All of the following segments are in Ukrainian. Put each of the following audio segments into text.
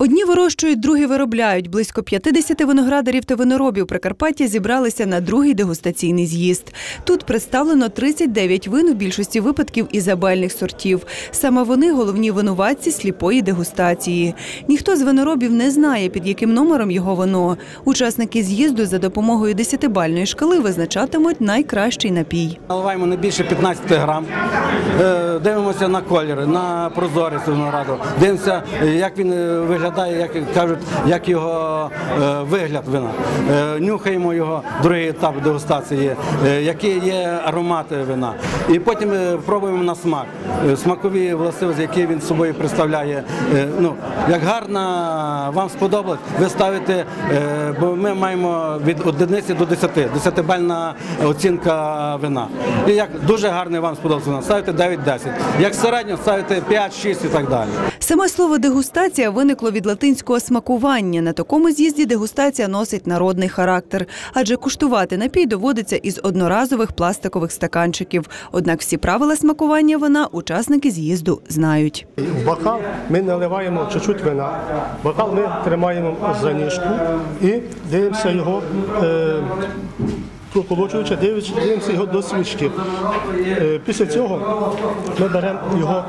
Одні вирощують, другі виробляють. Близько 50 виноградарів та виноробів Прикарпаття зібралися на другий дегустаційний з'їзд. Тут представлено 39 вин у більшості випадків ізабельних сортів. Саме вони головні винуватці сліпої дегустації. Ніхто з виноробів не знає, під яким номером його вино. Учасники з'їзду за допомогою 10-бальної шкали визначатимуть найкращий напій. Наливаємо не більше 15 грам. Е, Дивимося на кольори, на прозорість винограду. Дивимося, як він е, виглядає, як кажуть, як його е, вигляд вина. Е, Нюхаємо його, другий етап дегустації, е, які є аромати вина. І потім пробуємо на смак. Смакові властивості, які він собою представляє. Ну, як гарно вам сподобалось, ви ставите, бо ми маємо від одиниці до 10, 10-бальна оцінка вина. І як дуже гарний вам сподобалось ставите 9-10. Як середньо ставите 5-6 і так далі. Саме слово дегустація виникло від латинського смакування. На такому з'їзді дегустація носить народний характер, адже куштувати напій доводиться із одноразових пластикових стаканчиків. Однак всі правила смакування вина учасники з'їзду знають. В бокал ми наливаємо чуть-чуть вина. Бокал ми тримаємо за ніжку і дивимося його. Е, Проколочуючи, дивимося його до свічки. Е, Після цього ми беремо його,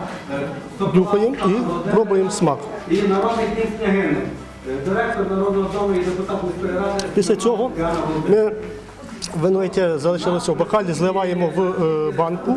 дюхаємо і пробуємо смак. І народний книг княгини, директор Народного дому і депутат міської ради. Після цього ми вино, яке залишилося в бокалі, зливаємо в е, банку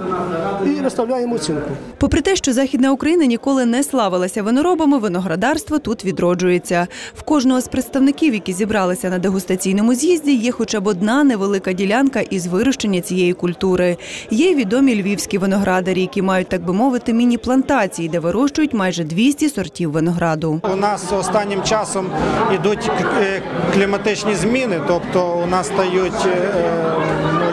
і виставляємо оцінку. Попри те, що Західна Україна ніколи не славилася виноробами, виноградарство тут відроджується. В кожного з представників, які зібралися на дегустаційному з'їзді, є хоча б одна невелика ділянка із вирощення цієї культури. Є й відомі львівські виноградарі, які мають, так би мовити, міні-плантації, де вирощують майже 200 сортів винограду. У нас останнім часом ідуть е, кліматичні зміни, тобто у нас стають е,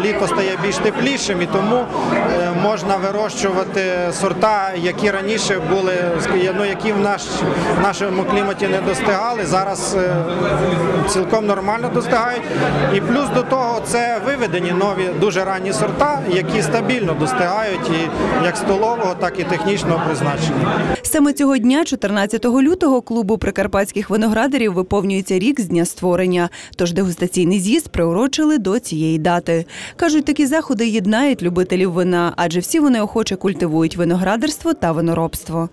літо стає більш теплішим, і тому е, можна вирощувати сорта, які раніше були, ну, які в наш, в нашому кліматі не достигали. Зараз е, цілком нормально достигають. І плюс до того це виведені нові дуже ранні сорта, які стабільно достигають і як столового, так і технічного призначення. Саме цього дня, 14 лютого, клубу прикарпатських виноградарів виповнюється рік з дня створення. Тож дегустаційний з'їзд приурочили до цієї дати. Кажуть, такі заходи єднають любителів вина, адже всі вони охоче культивують виноградарство та виноробство.